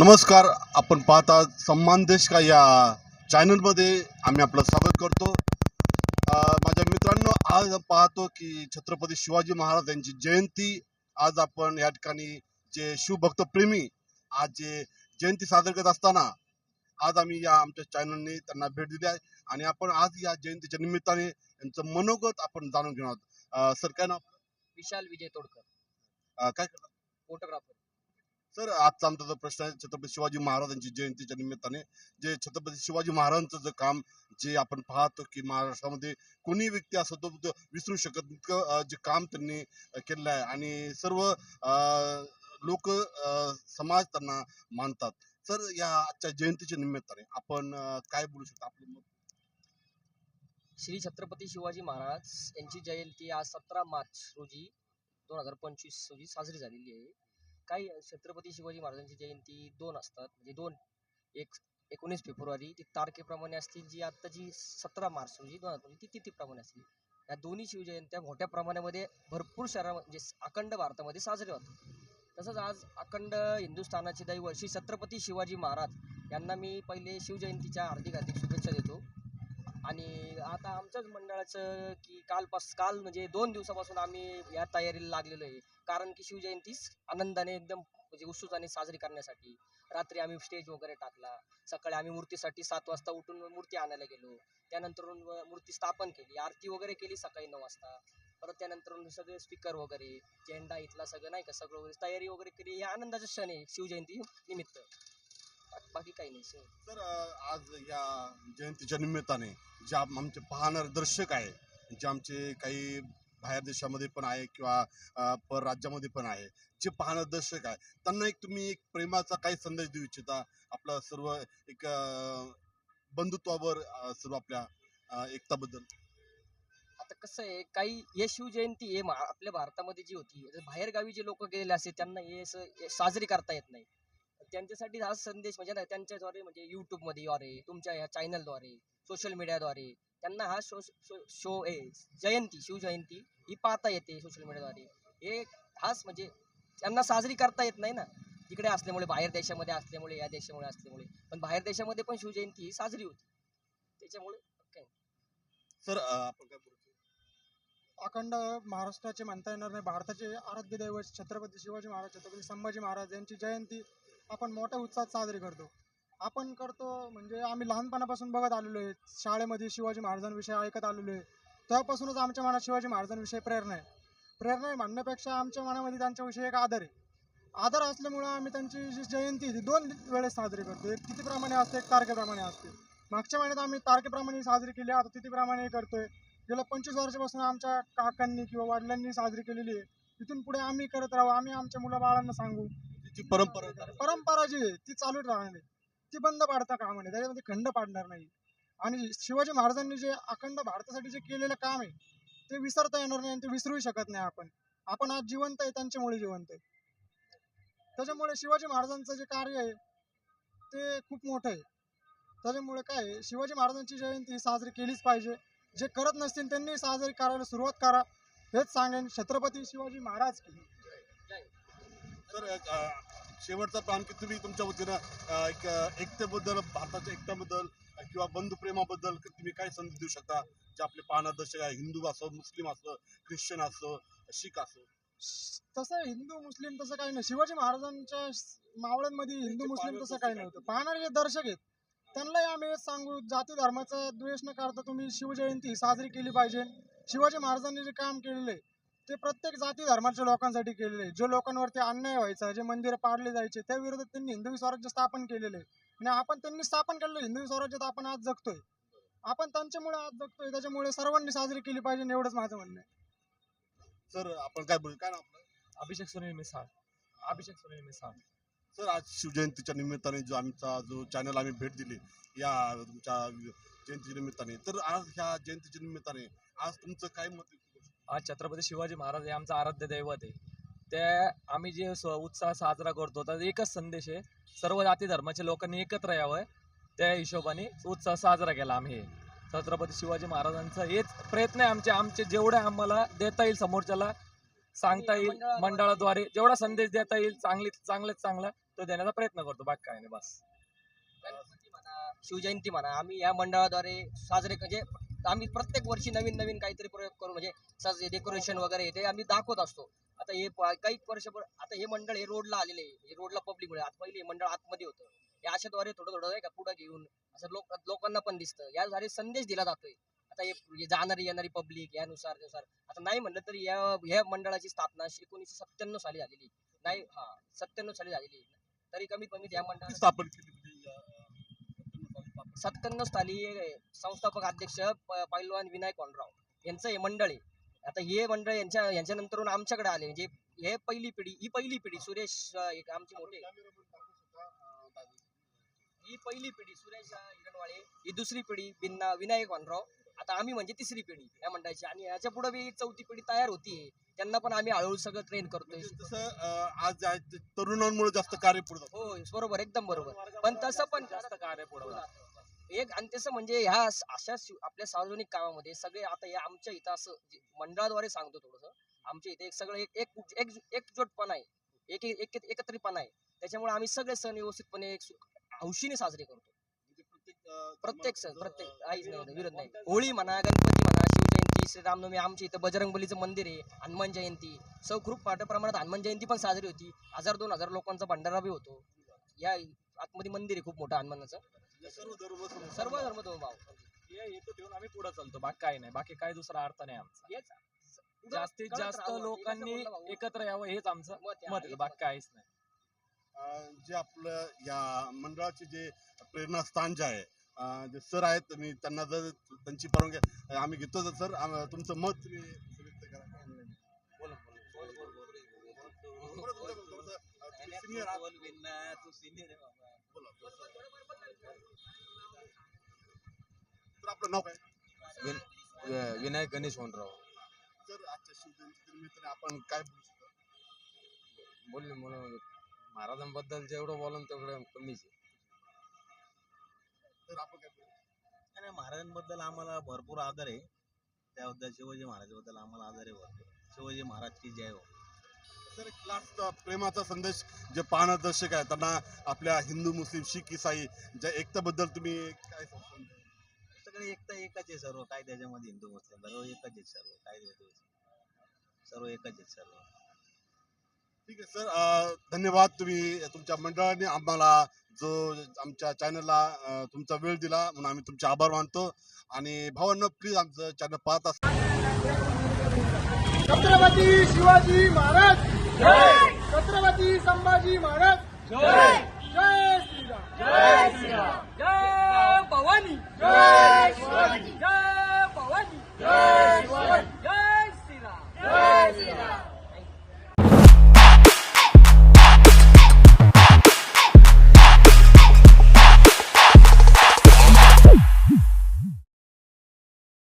नमस्कार आपण पाहता सम्मान देश का या चॅनलमध्ये आम्ही आपलं स्वागत करतो. माझ्या मित्रांनो आज पाहतो की छत्रपती शिवाजी महाराज यांची जयंती. आज आपण या ठिकाणी जे शिवभक्त प्रेमी आज जे जयंती साजरी करत असताना आज आम्ही या आमच्या चॅनलने त्यांना भेट दिली आहे. आणि आपण आज या जयंतीच्या निमित्ताने यांचं मनोगत आपण जाणून घेणार आहोत. सर काय नाव? विशाल विजय तोडकर. काय करता? फोटोग्राफर. सर आजचा आमचा जो प्रश्न आहे छत्रपती शिवाजी महाराजांची जयंतीच्या निमित्ताने जे छत्रपती शिवाजी महाराजांचं जे काम जे आपण पाहतो की महाराष्ट्रामध्ये कोणी व्यक्ती असो तो विसरू शकत जे काम त्यांनी केलेलं आहे आणि सर्व लोक समाज त्यांना मानतात. सर या आजच्या जयंतीच्या निमित्ताने आपण काय बोलू शकतो आपलं मत? श्री छत्रपती शिवाजी महाराज यांची जयंती आज सतरा मार्च रोजी दोन हजार पंचवीस रोजी साजरी झालेली आहे. काही छत्रपती शिवाजी महाराजांची जयंती दोन असतात. म्हणजे दोन. एक एकोणीस फेब्रुवारी ती तारखेप्रमाणे असतील जी आत्ता जी सतरा मार्च रोजी दोन हजार ती तिथीप्रमाणे असतील. या दोन्ही शिवजयंत्या मोठ्या प्रमाणामध्ये भरपूर शहरा म्हणजे अखंड भारतामध्ये साजरे होतात. तसंच आज अखंड हिंदुस्थानाचे दैवत श्री छत्रपती शिवाजी महाराज यांना मी पहिले शिवजयंतीच्या हार्दिक हार्दिक शुभेच्छा देतो. आणि आता आमच्याच मंडळाचं की कालपास काल म्हणजे दोन दिवसापासून आम्ही या तयारीला लागलेलो आहे. कारण की शिवजयंतीच आनंदाने एकदम म्हणजे उत्सुकाने साजरी करण्यासाठी. रात्री आम्ही स्टेज वगैरे टाकला. सकाळी आम्ही मूर्तीसाठी सात वाजता उठून मूर्ती आणायला गेलो. त्यानंतर मूर्ती स्थापन केली. आरती वगैरे केली सकाळी नऊ वाजता. परत त्यानंतर सगळे स्पीकर वगैरे झेंडा इथला सगळं नाही का सगळं वगैरे तयारी वगैरे केली. हे आनंदाचं क्षण आहे शिवजयंती निमित्त. बाकी काही नाही सर अं, आज या जयंतीच्या निमित्ताने जे आम- आमचे पाहणारे दर्शक आहे जे आमचे काही बाहेर देशामध्ये पण आहे किंवा अं, पर राज्यामध्ये पण आहे जे पाहणारे दर्शक आहे त्यांना एक तुम्ही एक प्रेमाचा काय संदेश देऊ इच्छिता? आपला सर्व एक अं, बंधुत्वावर अं, सर्व आपल्या अं, एकताबद्दल. आता कसं आहे काही हे शिवजयंती हे मा- आपल्या भारतामध्ये जी होती बाहेरगावी जे लोक गेलेले असते त्यांना हे असं हे साजरी करता येत नाही. त्यांच्यासाठी हा संदेश म्हणजे ना त्यांच्याद्वारे म्हणजे युट्यूबमध्ये द्वारे तुमच्या ह्या चॅनलद्वारे सोशल मीडियाद्वारे त्यांना हा शो शो- ए जयंती शिवजयंती ही पाहता येते सोशल मीडियाद्वारे हे हाच म्हणजे त्यांना साजरी करता येत नाही ना. तिकडे असल्यामुळे बाहेर देशामध्ये असल्यामुळे या देशामुळे असल्यामुळे. पण बाहेर देशामध्ये पण शिवजयंती ही साजरी होती. त्याच्यामुळे सर काय बोलू? अखंड महाराष्ट्राचे म्हणता येणार नाही. भारताचे आराध्य दैवत छत्रपती शिवाजी महाराज छत्रपती संभाजी महाराज यांची जयंती आपण मोठ्या उत्साहात साजरी करतो. आपण करतो म्हणजे आम्ही लहानपणापासून बघत आलेलो आहे. शाळेमध्ये शिवाजी महाराजांविषयी ऐकत आलेलो आहे. तेव्हापासूनच आमच्या मनात शिवाजी महाराजांविषयी प्रेरणा आहे. प्रेरणा आहे म्हणण्यापेक्षा आमच्या मनामध्ये त्यांच्याविषयी एक आदर आहे. आदर असल्यामुळं आम्ही त्यांची जी जयंती आहे ती दोन वेळेस साजरी करतो. एक तिथीप्रमाणे असते एक तारखेप्रमाणे असते. मागच्या महिन्यात आम्ही तारखेप्रमाणे साजरी केली आता तिथीप्रमाणे करतोय. गेल्या पंचवीस वर्षापासून आमच्या काकांनी किंवा वडिलांनी साजरी केलेली आहे. तिथून पुढे आम्ही करत राहू आम्ही आमच्या मुलाबाळांना सांगू. तिची परंपरा परंपरा जी आहे ती चालू राहणार आहे ती बंद पाडता कामा नाही त्याच्यामध्ये खंड पाडणार नाही. आणि शिवाजी महाराजांनी जे अखंड भारतासाठी जे केलेलं काम आहे ते विसरता येणार नाही आणि ते विसरूही शकत नाही आपण. आपण आज जिवंत आहे त्यांच्यामुळे जिवंत आहे. त्याच्यामुळे शिवाजी महाराजांचं जे कार्य आहे ते खूप मोठं आहे. त्याच्यामुळे काय शिवाजी महाराजांची जयंती ही साजरी केलीच पाहिजे. जे करत नसतील त्यांनी साजरी करायला सुरुवात करा. हेच सांगेन छत्रपती शिवाजी महाराज की. तर शेवटचा की तुम्ही तुमच्या वतीनं एक एकतेबद्दल भारताच्या एकतेबद्दल अ, किंवा बंधुप्रेमाबद्दल तुम्ही काय संदेश देऊ शकता? जे आपले पाहणारे दर्शक आहे हिंदू असो मुस्लिम असो ख्रिश्चन असो शीख असो. तसं हिंदू मुस्लिम तसं काही नाही. शिवाजी महाराजांच्या मावळ्यांमध्ये हिंदू मुस्लिम तसं काही नव्हतं. पाहणारे जे दर्शक आहेत त्यांनाही आम्ही हेच सांगू जाती धर्माचा द्वेष न करता तुम्ही शिवजयंती साजरी केली पाहिजे. शिवाजी महाराजांनी जे काम केलेलं आहे ते प्रत्येक जाती धर्माच्या लोकांसाठी केलेलं आहे जो लोकांवरती अन्याय व्हायचा जे मंदिरं पाडले जायचे त्या विरोधात त्यांनी हिंदवी स्वराज्य स्थापन केलेलं आहे. आणि आपण त्यांनी स्थापन केलेलं हिंदवी स्वराज्यात आपण आज जगतोय. आपण त्यांच्यामुळे आज जगतोय. त्याच्यामुळे सर्वांनी साजरी केली पाहिजे एवढंच माझं म्हणणं आहे. सर आपण काय बोलू? काय नाव आपलं? अभिषेक सुनील मिसाळ अभिषेक सुनील मिसाळ सर आज शिवजयंतीच्या निमित्ताने जो आमचा जो चॅनल आम्ही भेट दिली या तुमच्या जयंतीच्या निमित्ताने. तर आज ह्या जयंतीच्या निमित्ताने आज तुमचं काय मत आहे? आज छत्रपती शिवाजी महाराज हे आमचं आराध्य दैवत आहे त्या आम्ही जे स- उत्साह साजरा करतो तर एकच संदेश आहे सर्व जाती धर्माच्या लोकांनी एकत्र यावं त्या हिशोबाने उत्साह साजरा केला आम्ही हे. छत्रपती शिवाजी महाराजांचा हेच प्रयत्न आहे आमचे आमचे जेवढे आम्हाला देता येईल समोरच्याला सांगता येईल मंडळाद्वारे जेवढा संदेश देता येईल चांगली चांगल्यात चांगला तो देण्याचा प्रयत्न करतो बाकी काय नाही बस म्हणा शिवजयंती म्हणा आम्ही या मंडळाद्वारे साजरे म्हणजे आम्ही प्रत्येक वर्षी नवीन नवीन काहीतरी प्रयोग करून म्हणजे डेकोरेशन वगैरे ते आम्ही दाखवत असतो. आता हे काही वर्ष आता हे मंडळ हे रोडला आलेले हे रोडला पब्लिक मुळे. पहिले हे मंडळ आतमध्ये होतं. हे अशाद्वारे थोडं थोडं नाही का पुढं घेऊन असं लोक लोकांना पण दिसतं. याद्वारे संदेश दिला जातोय. आता हे जाणारी येणारी पब्लिक यानुसार त्यानुसार. आता नाही म्हणलं तरी या ह्या मंडळाची स्थापना एकोणीसशे सत्त्याण्णव साली झालेली नाही हा सत्त्याण्णव साली झालेली तरी कमीत कमी या मंडळाची स्थापन केली या, अं, सत्त्याण्णव साली संस्थापक अध्यक्ष पैलवान विनायक कोंडराव यांचं हे मंडळ आहे. आता हे मंडळ यांच्या यांच्यानंतरून आमच्याकडे आले. म्हणजे हे पहिली पिढी ही पहिली पिढी सुरेश एक आमची मोठे ही पहिली पिढी सुरेश हिरणवाळे ही दुसरी पिढी बिन्ना विनायक कोंडराव आता आम्ही म्हणजे तिसरी पिढी या मंडळाची. आणि याच्यापुढे बी चौथी पिढी तयार होतीये त्यांना पण आम्ही हळूहळू सगळं ट्रेन करतोय. म्हणजे आज तरुणांमुळे जास्त कार्य पुढे. हो बरोबर एकदम बरोबर. पण तसं पण जास्त कार्य पुढे एक आणि तसं म्हणजे ह्या स- अशा आपल्या सार्वजनिक कामामध्ये सगळे आता या आमच्या इथं असं मंडळाद्वारे सांगतो थोडस. आमच्या इथे एक सगळं एक एक एक एकजोटपणा आहे. एक एक एक- एकत्रितपणा आहे. त्याच्यामुळे आम्ही सगळे सण व्यवस्थितपणे एक सु- हौशीने साजरे करतो. म्हणजे प्रत्येक सण प्रत्येक काहीच नाही विरोध नाही. होळी म्हणा गणपती म्हणा शिवजयंती श्रीरामनवमी आमच्या इथं बजरंगबलीचं मंदिर आहे हनुमान जयंती. सौख्रूप मोठ्या प्रमाणात हनुमान जयंती पण साजरी होती. हजार दोन हजार लोकांचा भंडारा बी होतो. या आतमध्ये मंदिर आहे खूप मोठं हनुमानाचं. सर्व धर्म समभाव. सर्व धर्म तो भाव हे हेतू ठेवून आम्ही पुढे चालतो बाकी काही नाही बाकी काही दुसरा अर्थ नाही आमचा हेच जास्तीत जास्त. लोकांनी. एकत्र यावं हेच आमचं मत आहे, बाकी. काहीच नाही अं, जे आपलं या मंडळाचे जे प्रेरणास्थान जे आहे अं, जे सर आहेत मी त्यांना जर त्यांची परवानगी अं, आम्ही घेतो तर सर आम- तुमचं मत तुम्ही व्यक्त करा. बोला, बोला. बरं, तुमचं- तुमचं, अं, तुम्ही senior आहात. बोला, बोला. तर आपलं नाव काय? विनायक गणेश होनराव. सर आजच्या शिवजयंती निमित्ताने आपण काय बोलू शकतो? बोलले म्हणून महाराजांबद्दल जेवढं बोलन तेवढं कमीच आहे. तर आपण काय बोलू? आणि महाराजांबद्दल आम्हाला भरपूर आदर आहे. त्याबद्दल शिवाजी महाराजांबद्दल आम्हाला आदर आहे भरपूर. शिवाजी महाराज की जय हो. तर एक लास्ट प्रेमाचा संदेश जे पारदर्शक आहे त्यांना आपल्या हिंदू मुस्लिम शीख इसाई ज्या एकताबद्दल तुम्ही काय सांगता? सगळे एकता एकच आहे सर्व. काय त्याच्यामध्ये हिंदू मुस्लिम सर्व एकच आहेत सर्व. काय. सर्व एकच आहेत सर्व. ठीक आहे सर अं, धन्यवाद तुम्ही तुमच्या मंडळाने आम्हाला जो आमच्या चॅनलला तुमचा वेळ दिला म्हणून आम्ही तुमचे आभार मानतो. आणि भावांनो प्लीज आमचं चॅनल पाहत असा छत्रपती शिवाजी महाराज. छत्रपती संभाजी महाराज. जय! श्रीराम. જય શિવાજી જય